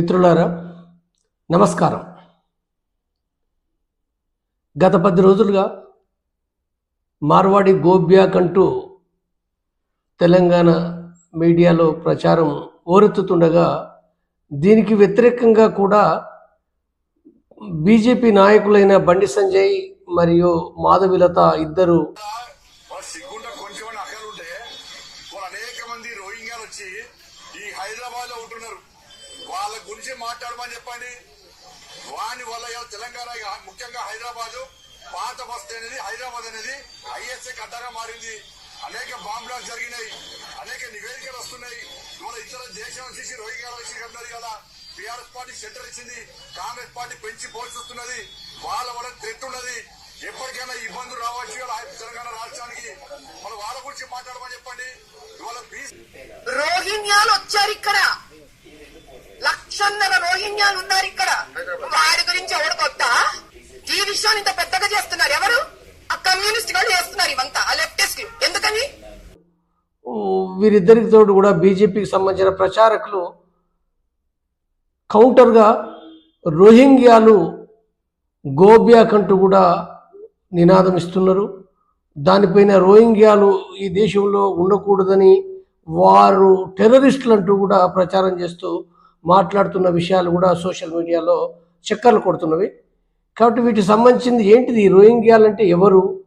మిత్రులారా నమస్కారం. గత పది రోజులుగా మార్వాడి గోబ్యాక్ అంటూ తెలంగాణ మీడియాలో ప్రచారం ఓరెత్తుతుండగా దీనికి వ్యతిరేకంగా కూడా బీజేపీ నాయకులైన బండి సంజయ్ మరియు మాధవిలత ఇద్దరు వాని వల్ల ఇవాళ తెలంగాణ ముఖ్యంగా హైదరాబాద్. పాత బస్తీ అనేది హైదరాబాద్ అనేది ఐఎస్ఏ కట్టగా మారింది. అనేక బాంబ్లాస్ జరిగినాయి అనేక నివేదికలు వస్తున్నాయి. ఇవాళ ఇతర దేశం వచ్చేసి రోహింగ్యాలు వచ్చి అన్నారు కదా బీఆర్ఎస్ పార్టీ సెంటర్ ఇచ్చింది కాంగ్రెస్ పార్టీ పెంచి పోషిస్తున్నది వాళ్ళ వల్ల థ్రెట్ ఉన్నది. ఎప్పటికైనా ఇబ్బందులు రావచ్చు తెలంగాణ రాష్ట్రానికి. మన వాళ్ళ గురించి మాట్లాడమని చెప్పండి. ఇవాళ రోహింగ్యాలు వచ్చారు ఇక్కడ. లక్షన్నర రోహింగ్యాలు ఉన్నారు ఇక్కడ. వారి గురించి ఎవరు కొత్త? ఈ విషయాన్ని ఇంత పెద్దగా చేస్తున్నారు ఎవరు? ఆ కమ్యూనిస్ట్ వాళ్ళు చేస్తున్నారు ఇవంతా ఆ లెఫ్టిస్ట్ ఎందుకని? వీరిద్దరికి తోడు కూడా బీజేపీకి సంబంధించిన ప్రచారకులు కౌంటర్గా రోహింగ్యాలు గోబ్యాక్ అంటూ కూడా నినాదం ఇస్తున్నారు. దానిపైన రోహింగ్యాలు ఈ దేశంలో ఉండకూడదని వారు టెర్రరిస్టులు అంటూ కూడా ప్రచారం చేస్తూ మాట్లాడుతున్న విషయాలు కూడా సోషల్ మీడియాలో చక్కర్లు కొడుతున్నవి. కాబట్టి వీటికి సంబంధించింది ఏంటిది? ఈ రోహింగ్యాలు అంటే ఎవరు?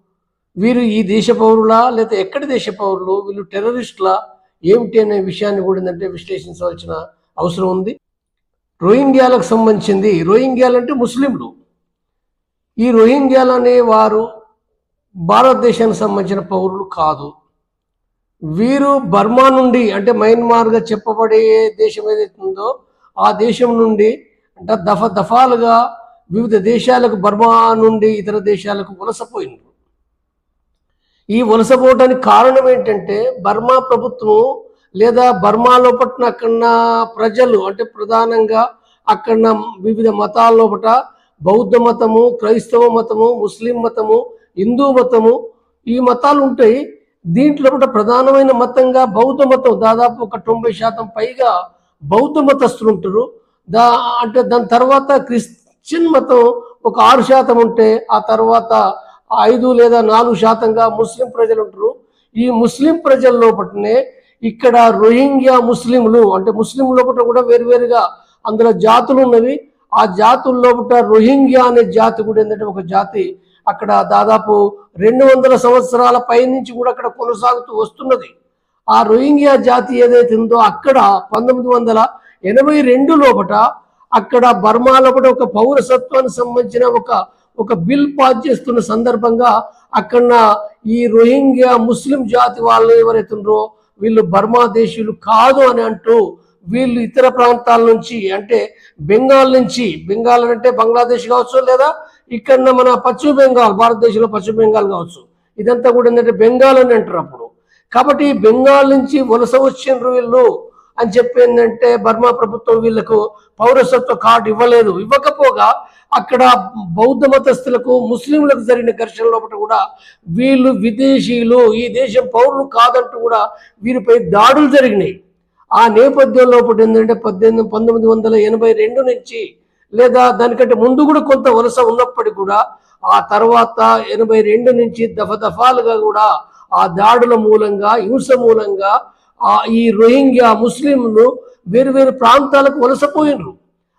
వీరు ఈ దేశ పౌరులా? లేదా ఎక్కడి దేశ పౌరులు? వీళ్ళు టెర్రరిస్టులా? ఏమిటి అనే విషయాన్ని కూడా ఏంటంటే విశ్లేషించవలసిన అవసరం ఉంది. రోహింగ్యాలకు సంబంధించింది రోహింగ్యాలు అంటే ముస్లింలు. ఈ రోహింగ్యాలు అనే వారు భారతదేశానికి సంబంధించిన పౌరులు కాదు. వీరు బర్మా నుండి అంటే మయన్మార్గా చెప్పబడే దేశం ఏదైతే ఉందో ఆ దేశం నుండి అంటే దఫ దఫాలుగా వివిధ దేశాలకు బర్మా నుండి ఇతర దేశాలకు వలసపోయిండ్రు ఈ వలసపోవడానికి కారణం ఏంటంటే బర్మా ప్రభుత్వం లేదా బర్మాలో పట్టిన అక్కడ ప్రజలు అంటే ప్రధానంగా అక్కడ వివిధ మతాల లోపట బౌద్ధ మతము క్రైస్తవ మతము ముస్లిం మతము హిందూ మతము ఈ మతాలు ఉంటాయి. దీంట్లో కూడా ప్రధానమైన మతంగా బౌద్ధ మతం దాదాపు ఒక తొంభై శాతం పైగా బౌద్ధ మతస్థులు ఉంటారు. దా అంటే దాని తర్వాత క్రిస్టియన్ మతం ఒక ఆరు శాతం ఉంటే ఆ తర్వాత ఐదు లేదా నాలుగు శాతంగా ముస్లిం ప్రజలు ఉంటారు. ఈ ముస్లిం ప్రజల లోపటనే ఇక్కడ రోహింగ్యా ముస్లింలు అంటే ముస్లిం లోపల కూడా వేరువేరుగా అందులో జాతులు ఉన్నవి. ఆ జాతుల లోపల రోహింగ్యా అనే జాతి కూడా ఏంటంటే ఒక జాతి అక్కడ దాదాపు రెండు వందల సంవత్సరాల పైనుంచి కూడా అక్కడ కొనసాగుతూ వస్తున్నది. ఆ రోహింగ్యా జాతి ఏదైతే ఉందో అక్కడ పంతొమ్మిది వందల ఎనభై రెండు లోపట అక్కడ బర్మా లోపల ఒక పౌరసత్వానికి సంబంధించిన ఒక ఒక బిల్ పాస్ చేస్తున్న సందర్భంగా అక్కడ ఈ రోహింగ్యా ముస్లిం జాతి వాళ్ళు ఎవరైతే వీళ్ళు బర్మా దేశీయులు కాదు అని అంటూ వీళ్ళు ఇతర ప్రాంతాల నుంచి అంటే బెంగాల్ నుంచి బెంగాల్ అంటే బంగ్లాదేశ్ కావచ్చు లేదా ఇక్కడ మన పశ్చిమ బెంగాల్ భారతదేశంలో పశ్చిమ బెంగాల్ కావచ్చు. ఇదంతా కూడా ఏంటంటే బెంగాల్ అని అంటారు అప్పుడు. కాబట్టి బెంగాల్ నుంచి వలస వచ్చిండ్రు వీళ్ళు అని చెప్పి ఏంటంటే బర్మా ప్రభుత్వం వీళ్ళకు పౌరసత్వ కార్డు ఇవ్వలేదు. ఇవ్వకపోగా అక్కడ బౌద్ధ మతస్థులకు ముస్లింలకు జరిగిన ఘర్షణ లోపల కూడా వీళ్ళు విదేశీయులు ఈ దేశం పౌరులు కాదంటూ కూడా వీరిపై దాడులు జరిగినాయి. ఆ నేపథ్యం లోపల ఏంటంటే పద్దెనిమిది పంతొమ్మిది వందల ఎనభై రెండు నుంచి లేదా దానికంటే ముందు కూడా కొంత వలస ఉన్నప్పటికీ కూడా ఆ తర్వాత ఎనభై రెండు నుంచి దఫదఫాలుగా కూడా ఆ దాడుల మూలంగా హింస మూలంగా ఆ ఈ రోహింగ్యా ముస్లింలు వేరు వేరు ప్రాంతాలకు వలసపోయినరు.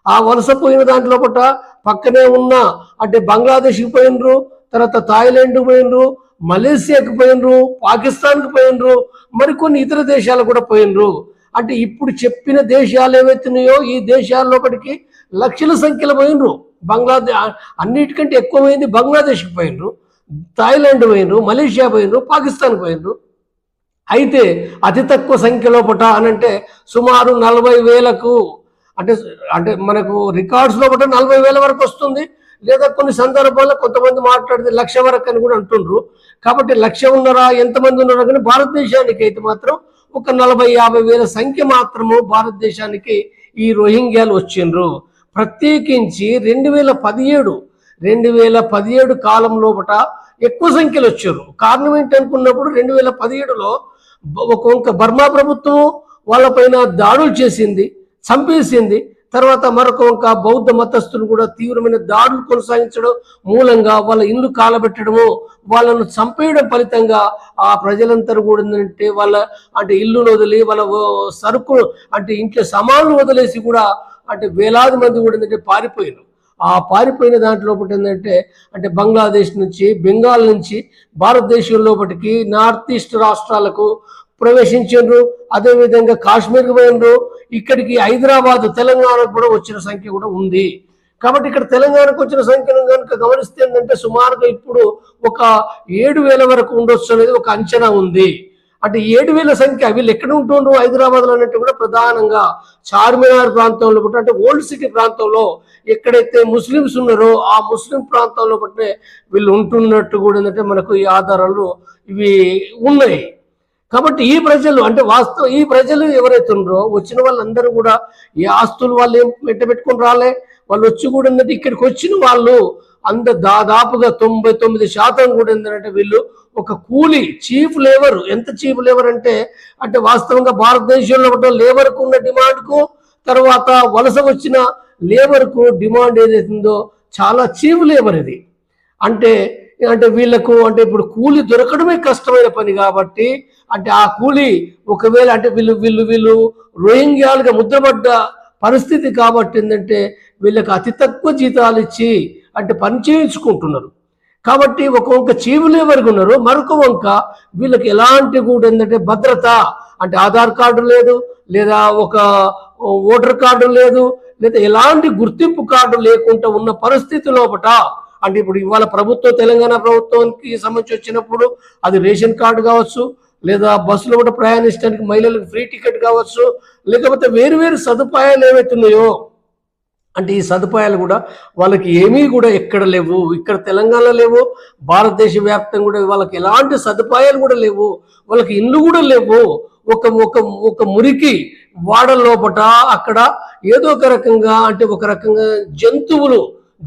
ఆ వలసపోయిన దాంట్లో పట్ట పక్కనే ఉన్న అంటే బంగ్లాదేశ్కి పోయినరు తర్వాత థాయిలాండ్కి పోయినరు మలేసియాకి పోయినరు పాకిస్తాన్కి పోయినరు మరికొన్ని ఇతర దేశాలకు కూడా పోయినరు. అంటే ఇప్పుడు చెప్పిన దేశాలు ఏవైతున్నాయో ఈ దేశాల లోపలికి లక్షల సంఖ్యలో పోయినరు. బంగ్లాదేశ్ అన్నిటికంటే ఎక్కువైంది బంగ్లాదేశ్కి పోయినరు. థాయిలాండ్ పోయినరు మలేషియా పోయినరు పాకిస్తాన్ పోయినరు. అయితే అతి తక్కువ సంఖ్యలో పుట అని అంటే సుమారు నలభై వేలకు అంటే అంటే మనకు రికార్డ్స్లో నలభై వేల వరకు వస్తుంది. లేదా కొన్ని సందర్భాల్లో కొంతమంది మాట్లాడితే లక్ష వరకు అని కూడా అంటుండ్రు. కాబట్టి లక్ష ఉన్నారా ఎంతమంది ఉన్నారా కానీ భారతదేశానికి అయితే మాత్రం ఒక నలభై యాభై వేల సంఖ్య మాత్రము భారతదేశానికి ఈ రోహింగ్యాలు వచ్చిండ్రు. ప్రత్యేకించి రెండు వేల పదిహేడు రెండు వేల పదిహేడు కాలం లోపల ఎక్కువ సంఖ్యలో వచ్చారు. కారణం ఏంటి అనుకున్నప్పుడు రెండు వేల పదిహేడులో ఒక బర్మా ప్రభుత్వం వాళ్ళపైన దాడులు చేసింది చంపేసింది. తర్వాత మరొక వంక బౌద్ధ మతస్థులు కూడా తీవ్రమైన దాడులు కొనసాగించడం మూలంగా వాళ్ళ ఇల్లు కాలబెట్టడము వాళ్ళను చంపేయడం ఫలితంగా ఆ ప్రజలందరూ కూడా ఏంటంటే వాళ్ళ అంటే ఇల్లును వదిలి వాళ్ళ సరుకు అంటే ఇంట్లో సామాన్లు వదిలేసి కూడా అంటే వేలాది మంది కూడా ఏంటంటే పారిపోయారు. ఆ పారిపోయిన దాంట్లో ఒకటి ఏంటంటే అంటే బంగ్లాదేశ్ నుంచి బెంగాల్ నుంచి భారతదేశం లోపటికి నార్త్ ఈస్ట్ రాష్ట్రాలకు ప్రవేశించారు అదేవిధంగా కాశ్మీర్కి పోయినరు ఇక్కడికి హైదరాబాద్ తెలంగాణకు కూడా వచ్చిన సంఖ్య కూడా ఉంది. కాబట్టి ఇక్కడ తెలంగాణకు వచ్చిన సంఖ్యను కనుక గమనిస్తే ఏంటంటే సుమారుగా ఇప్పుడు ఒక ఏడు వేల వరకు ఉండొచ్చు అనేది ఒక అంచనా ఉంది. అంటే ఏడు వేల సంఖ్య వీళ్ళు ఎక్కడ ఉంటుండ్రు హైదరాబాద్లో అన్నట్టు కూడా ప్రధానంగా చార్మినార్ ప్రాంతంలో కూడా అంటే ఓల్డ్ సిటీ ప్రాంతంలో ఎక్కడైతే ముస్లిమ్స్ ఉన్నారో ఆ ముస్లిం ప్రాంతంలో బట్టే వీళ్ళు ఉంటున్నట్టు కూడా ఏంటంటే మనకు ఈ ఆధారాలు ఇవి ఉన్నాయి. కాబట్టి ఈ ప్రజలు అంటే వాస్తవం ఈ ప్రజలు ఎవరైతే ఉన్నారో వచ్చిన వాళ్ళందరూ కూడా ఈ ఆస్తులు వాళ్ళు ఏం పెట్టబెట్టుకుని రాలే. వాళ్ళు వచ్చి కూడా ఏంటంటే ఇక్కడికి వచ్చిన వాళ్ళు అంత దాదాపుగా తొంభై తొమ్మిది శాతం కూడా ఏంటంటే వీళ్ళు ఒక కూలి చీఫ్ లేబర్. ఎంత చీఫ్ లేబర్ అంటే అంటే వాస్తవంగా భారతదేశంలో ఉన్న లేబర్కు ఉన్న డిమాండ్కు తర్వాత వలస వచ్చిన లేబర్కు డిమాండ్ ఏదైతుందో చాలా చీఫ్ లేబర్ ఇది. అంటే అంటే వీళ్ళకు అంటే ఇప్పుడు కూలి దొరకడమే కష్టమైన పని కాబట్టి అంటే ఆ కూలి ఒకవేళ అంటే వీళ్ళు వీళ్ళు వీళ్ళు రోహింగ్యాలుగా ముద్రపడ్డ పరిస్థితి కాబట్టి ఏంటంటే వీళ్ళకి అతి తక్కువ జీతాలు ఇచ్చి అంటే పని చేయించుకుంటున్నారు. కాబట్టి ఒక వంక చీవులు ఎవరికి ఉన్నారు మరొక వంక వీళ్ళకి ఎలాంటి కూడా ఏంటంటే భద్రత అంటే ఆధార్ కార్డు లేదు లేదా ఒక ఓటర్ కార్డు లేదు లేదా ఎలాంటి గుర్తింపు కార్డు లేకుండా ఉన్న పరిస్థితి లోపట అంటే ఇప్పుడు ఇవాళ ప్రభుత్వం తెలంగాణ ప్రభుత్వానికి సంబంధించి వచ్చినప్పుడు అది రేషన్ కార్డు కావచ్చు లేదా బస్సులో కూడా ప్రయాణించడానికి మహిళలకు ఫ్రీ టికెట్ కావచ్చు లేకపోతే వేరు వేరు సదుపాయాలు ఏవైతున్నాయో అంటే ఈ సదుపాయాలు కూడా వాళ్ళకి ఏమీ కూడా ఎక్కడ లేవు. ఇక్కడ తెలంగాణ లేవు భారతదేశ వ్యాప్తంగా కూడా వాళ్ళకి ఎలాంటి సదుపాయాలు కూడా లేవు. వాళ్ళకి ఇల్లు కూడా లేవు. ఒక ఒక ఒక మురికి వాడ లోపట అక్కడ ఏదో ఒక రకంగా అంటే ఒక రకంగా జంతువులు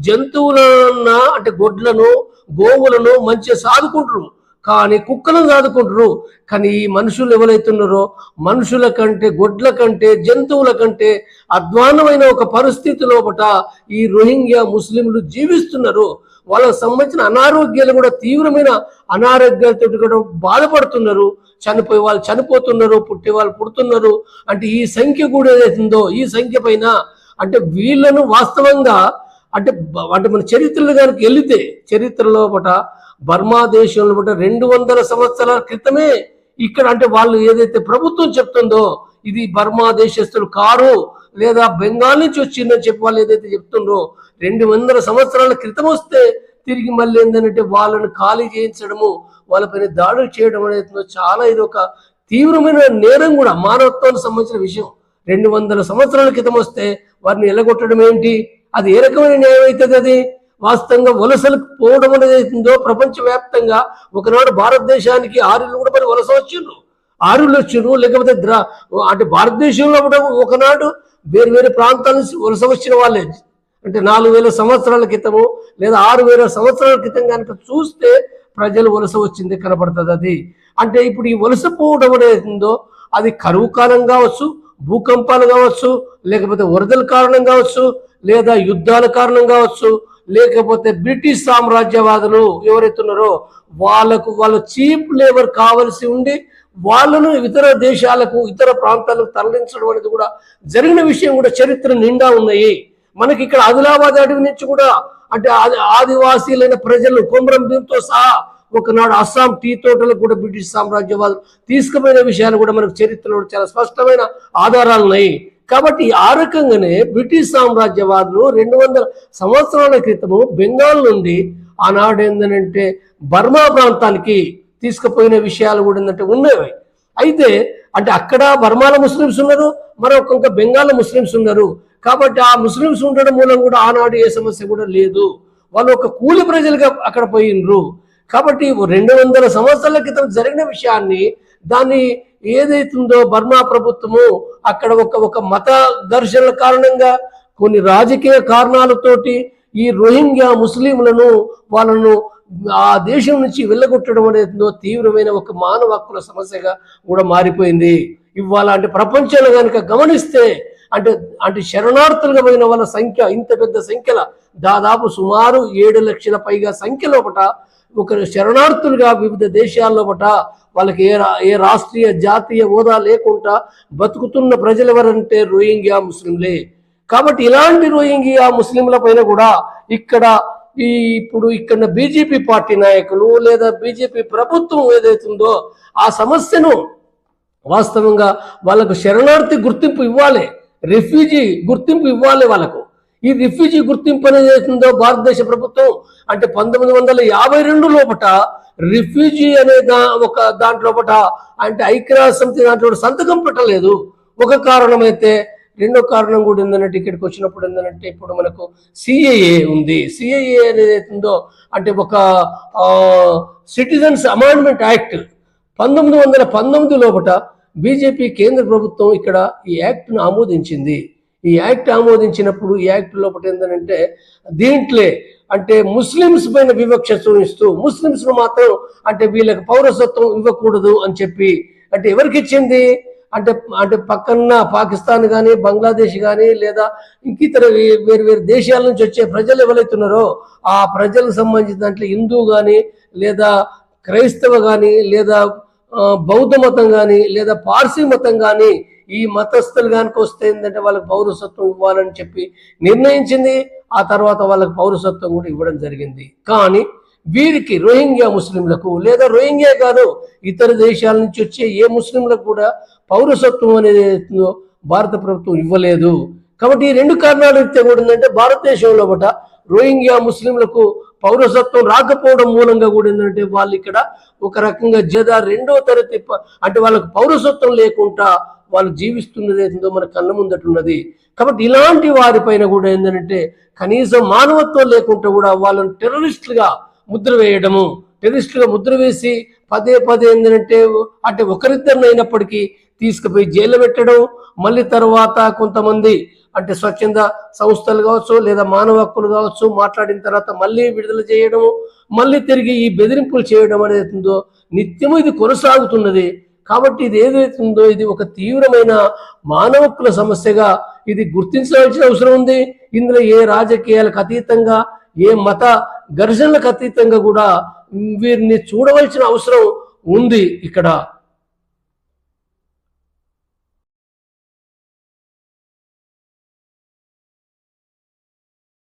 జంతువులన్న అంటే గొడ్లను గోవులను మంచిగా సాదుకుంటారు కానీ కుక్కలను సాదుకుంటారు కానీ ఈ మనుషులు ఎవరైతున్నారో మనుషుల కంటే గొడ్ల కంటే జంతువుల కంటే అధ్వానమైన ఒక పరిస్థితి లోపట ఈ రోహింగ్యా ముస్లింలు జీవిస్తున్నారు. వాళ్ళకు సంబంధించిన అనారోగ్యాలు కూడా తీవ్రమైన అనారోగ్యాలతో కూడా బాధపడుతున్నారు. చనిపోయే వాళ్ళు చనిపోతున్నారు పుట్టే వాళ్ళు పుడుతున్నారు. అంటే ఈ సంఖ్య కూడా ఏదైతుందో ఈ సంఖ్య పైన అంటే వీళ్ళను వాస్తవంగా అంటే అంటే మన చరిత్రలో కనుక వెళితే చరిత్రలో పట బర్మా దేశంలో పట రెండు వందల సంవత్సరాల క్రితమే ఇక్కడ అంటే వాళ్ళు ఏదైతే ప్రభుత్వం చెప్తుందో ఇది బర్మా దేశస్తులు కారు లేదా బెంగాల్ నుంచి వచ్చిందని చెప్పి వాళ్ళు ఏదైతే చెప్తుండ్రో రెండు వందల సంవత్సరాల క్రితం వస్తే తిరిగి మళ్ళీ ఏంటంటే వాళ్ళని ఖాళీ చేయించడము వాళ్ళపైన దాడులు చేయడం అనేది చాలా ఇది ఒక తీవ్రమైన నేరం కూడా మానవత్వానికి సంబంధించిన విషయం. రెండు వందల సంవత్సరాల క్రితం వస్తే వారిని ఎలగొట్టడం ఏంటి? అది ఏ రకమైన న్యాయం అవుతుంది అది? వాస్తవంగా వలసలకు పోవడం అనేది అవుతుందో ప్రపంచవ్యాప్తంగా ఒకనాడు భారతదేశానికి ఆరులు కూడా మరి వలస వచ్చిండ్రు. ఆరులు వచ్చిండ్రు లేకపోతే ద్రా అంటే భారతదేశంలో కూడా ఒకనాడు వేరు వేరు ప్రాంతాల నుంచి వలస వచ్చిన వాళ్ళే. అంటే నాలుగు వేల సంవత్సరాల క్రితము లేదా ఆరు వేల సంవత్సరాల క్రితం కనుక చూస్తే ప్రజలు వలస వచ్చింది కనపడుతుంది అది. అంటే ఇప్పుడు ఈ వలస పోవడం అనేది ఉందో అది కరువు కాలం కావచ్చు భూకంపాలు కావచ్చు లేకపోతే వరదల కారణం కావచ్చు లేదా యుద్ధాల కారణం కావచ్చు లేకపోతే బ్రిటిష్ సామ్రాజ్యవాదులు ఎవరైతే ఉన్నారో వాళ్ళకు వాళ్ళ చీప్ లేబర్ కావలసి ఉండి వాళ్ళను ఇతర దేశాలకు ఇతర ప్రాంతాలకు తరలించడం అనేది కూడా జరిగిన విషయం కూడా చరిత్ర నిండా ఉన్నాయి. మనకి ఇక్కడ ఆదిలాబాద్ అడవి నుంచి కూడా అంటే ఆది ఆదివాసీలైన ప్రజలు కొమరం భీంతో సహా ఒకనాడు అస్సాం టీ తోటలకు కూడా బ్రిటిష్ సామ్రాజ్యవాదం తీసుకుపోయిన విషయాలు కూడా మనకు చరిత్రలో చాలా స్పష్టమైన ఆధారాలు ఉన్నాయి. కాబట్టి ఆ రకంగానే బ్రిటిష్ సామ్రాజ్యవాదులు రెండు వందల సంవత్సరాల క్రితము బెంగాల్ నుండి ఆనాడు ఏంటంటే బర్మా ప్రాంతానికి తీసుకుపోయిన విషయాలు కూడా ఏంటంటే ఉన్నవి. అయితే అంటే అక్కడ బర్మాల ముస్లిమ్స్ ఉన్నారు మరొక ఇంకా బెంగాల్ ముస్లిమ్స్ ఉన్నారు. కాబట్టి ఆ ముస్లిమ్స్ ఉండడం మూలం కూడా ఆనాడు ఏ సమస్య కూడా లేదు. వాళ్ళు ఒక కూలి ప్రజలుగా అక్కడ పోయినరు. కాబట్టి రెండు వందల సంవత్సరాల క్రితం జరిగిన విషయాన్ని దాన్ని ఏదైతుందో బర్మా ప్రభుత్వము అక్కడ ఒక ఒక మత ఘర్షణల కారణంగా కొన్ని రాజకీయ కారణాలతోటి ఈ రోహింగ్యా ముస్లింలను వాళ్ళను ఆ దేశం నుంచి వెళ్ళగొట్టడం అనేది తీవ్రమైన ఒక మానవ హక్కుల సమస్యగా కూడా మారిపోయింది. ఇవాళ అంటే ప్రపంచంలో కనుక గమనిస్తే అంటే అంటే శరణార్థులుగా పోయిన వాళ్ళ సంఖ్య ఇంత పెద్ద సంఖ్యల దాదాపు సుమారు ఏడు లక్షల పైగా సంఖ్య లోపట ఒక శరణార్థులుగా వివిధ దేశాల్లో పట వాళ్ళకి ఏ రా- ఏ రాష్ట్రీయ జాతీయ హోదా లేకుండా బతుకుతున్న ప్రజలెవరంటే రోహింగ్యా ముస్లింలే. కాబట్టి ఇలాంటి రోహింగ్యా ముస్లింల పైన కూడా ఇక్కడ ఈ ఇప్పుడు ఇక్కడ బీజేపీ పార్టీ నాయకులు లేదా బీజేపీ ప్రభుత్వం ఏదైతుందో ఆ సమస్యను వాస్తవంగా వాళ్ళకు శరణార్థి గుర్తింపు ఇవ్వాలి. రిఫ్యూజీ గుర్తింపు ఇవ్వాలి వాళ్ళకు. ఈ రిఫ్యూజీ గుర్తింపు అనేది ఏతుందో భారతదేశ ప్రభుత్వం అంటే పంతొమ్మిది వందల యాభై రెండు లోపట రిఫ్యూజీ అనే దా ఒక దాంట్లోపట అంటే ఐక్యరాజ్య సమితి దాంట్లో సంతకం పెట్టలేదు. ఒక కారణం అయితే రెండో కారణం కూడా ఏంటంటే ఇక్కడికి వచ్చినప్పుడు ఏంటంటే ఇప్పుడు మనకు సిఏఏ ఉంది. సిఏఏ అనేది అవుతుందో అంటే ఒక సిటిజన్స్ అమాండ్మెంట్ యాక్ట్ పంతొమ్మిది వందల పంతొమ్మిది లోపట బీజేపీ కేంద్ర ప్రభుత్వం ఇక్కడ ఈ యాక్ట్ను ఆమోదించింది. ఈ యాక్ట్ ఆమోదించినప్పుడు ఈ యాక్ట్ లోపల ఏంటంటే దీంట్లే అంటే ముస్లిమ్స్ పైన వివక్ష చూపిస్తూ ముస్లిమ్స్ మాత్రం అంటే వీళ్ళకి పౌరసత్వం ఇవ్వకూడదు అని చెప్పి అంటే ఎవరికి ఇచ్చింది? అంటే అంటే పక్కన పాకిస్తాన్ కానీ బంగ్లాదేశ్ కానీ లేదా ఇంకితర వే- వేరు వేరు దేశాల నుంచి వచ్చే ప్రజలు ఎవరైతున్నారో ఆ ప్రజలకు సంబంధించిన దాంట్లో హిందూ కానీ లేదా క్రైస్తవ కానీ లేదా బౌద్ధ మతం కానీ లేదా పార్సీ మతం కానీ ఈ మతస్థులు కనుక వస్తే ఏంటంటే వాళ్ళకి పౌరసత్వం ఇవ్వాలని చెప్పి నిర్ణయించింది. ఆ తర్వాత వాళ్ళకి పౌరసత్వం కూడా ఇవ్వడం జరిగింది. కానీ వీరికి రోహింగ్యా ముస్లింలకు లేదా రోహింగ్యా కాదు ఇతర దేశాల నుంచి వచ్చే ఏ ముస్లింలకు కూడా పౌరసత్వం అనేది ఏదైతుందో భారత ప్రభుత్వం ఇవ్వలేదు. కాబట్టి ఈ రెండు కారణాలు ఇస్తే కూడా ఏంటంటే భారతదేశంలో బట రోహింగ్యా ముస్లింలకు పౌరసత్వం రాకపోవడం మూలంగా కూడా ఏంటంటే వాళ్ళు ఇక్కడ ఒక రకంగా జదా రెండో తరగతి అంటే వాళ్ళకు పౌరసత్వం లేకుండా వాళ్ళు జీవిస్తున్నది ఏందో మన కళ్ళ ముందటున్నది కాబట్టి ఇలాంటి వారిపైన కూడా ఏంటంటే కనీసం మానవత్వం లేకుండా కూడా వాళ్ళని టెర్రరిస్టులుగా ముద్ర వేయడము టెర్రరిస్టులుగా ముద్ర వేసి పదే పదే ఏంటంటే అంటే ఒకరిద్దరినైనప్పటికీ తీసుకుపోయి జైలు పెట్టడం మళ్ళీ తర్వాత కొంతమంది అంటే స్వచ్ఛంద సంస్థలు కావచ్చు లేదా మానవ హక్కులు కావచ్చు మాట్లాడిన తర్వాత మళ్ళీ విడుదల చేయడము మళ్ళీ తిరిగి ఈ బెదిరింపులు చేయడం అనేది ఉందో నిత్యము ఇది కొనసాగుతున్నది. కాబట్టి ఇది ఏదైతుందో ఇది ఒక తీవ్రమైన మానవ హక్కుల సమస్యగా ఇది గుర్తించవలసిన అవసరం ఉంది. ఇందులో ఏ రాజకీయాలకు అతీతంగా ఏ మత ఘర్షణలకు అతీతంగా కూడా వీరిని చూడవలసిన అవసరం ఉంది ఇక్కడ.